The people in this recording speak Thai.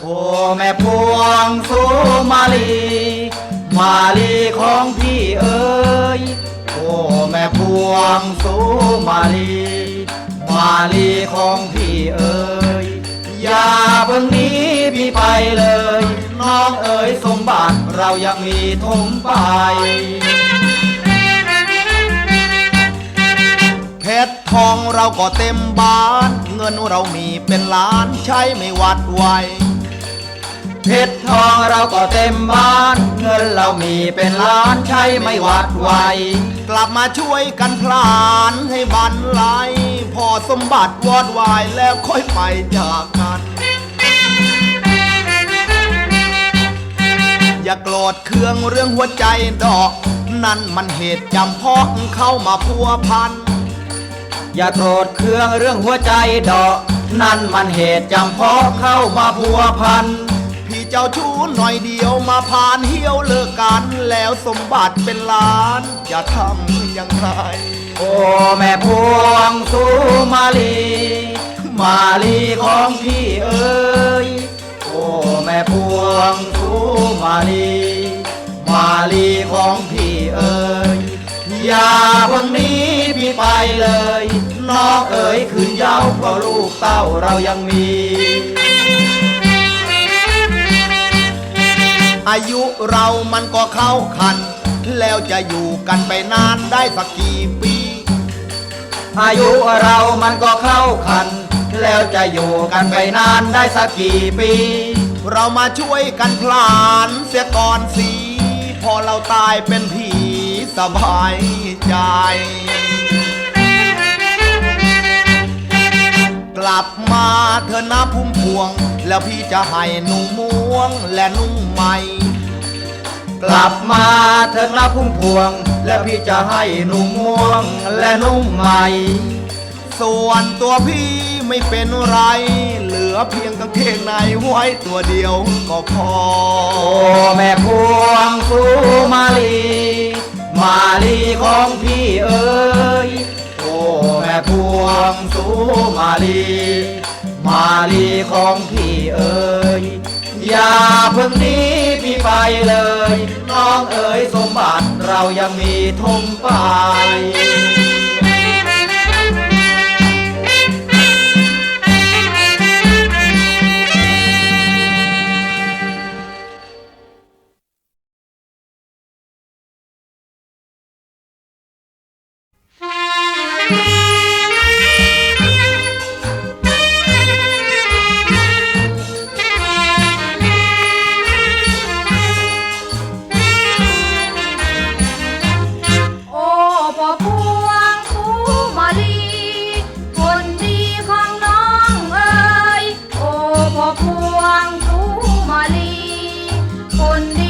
โอ้แม่พวงสุมาลี มาลีของพี่เอ๋ยโอ้แม่พวงสุมาลี มาลีของพี่เอ๋ยอย่าเพิ่งหนี้พี่ไปเลย องเอ๋ยสมบัติเรายังมีทมไปเพชรทองเราก็เต็มบ้าน เงินเรามีเป็นล้านใช้ไม่หวัดไหวเพชรทองเราก็เต็มบ้าน เงินเรามีเป็นล้านใช้ไม่หวัดไหวกลับมาช่วยกันพลานให้บันไลพอสมบัติวอดวายแล้วค่อยไปจากกัน อย่าโกรธเคืองเรื่องหัวใจดอก นั่นมันเหตุจำเพาะเข้ามาพัวพัน อย่าโกรธเคืองเรื่องหัวใจดอก นั่นมันเหตุจำเพาะเข้ามาพัวพัน พี่เจ้าชู้หน่อยเดียวมาพานเหี่ยวเลิกกันแล้วสมบัติเป็นล้านจะทำอยังไงโอ้แม่พวงสุมาลี มาลีของพี่เอ๋ยโอ้แม่พวง มาลีมาลีของพี่เอ๋ยอย่าเพิ่งหนี้พี่ไปเลยน้องเอ๋ยคืนย้าเพราะลูกเต้าเรายังมี อายุเรามันก็เข้าคัน แล้วจะอยู่กันไปนานได้สักกี่ปี อายุเรามันก็เข้าคัน แล้วจะอยู่กันไปนานได้สักกี่ปี เรามาช่วยกันพลานเสียก่อนสิพอเราตายเป็นผีสบายใจ กลับมาเธอนะพุ่มพวง แล้วพี่จะให้หนุ่งม่วงและนุ่งใหม่ กลับมาเถิดนะพุ่มพวง และพี่จะให้หนุ่งม่วงและนุ่งใหม่ ส่วนตัวพี่ ไม่เป็นไร เหลือเพียงกางเกงในไว้ตัวเดียวก็พอ โอ้แม่พวงสุมาลี มาลีของพี่เอ๋ยโอ้แม่พวงสุมาลี มาลีของพี่เอ๋ยอย่าเพิ่งหนี้พี่ไปเลย น้องเอ๋ยสมบัติเรายังมีทมไป วงสุมาลีคนดี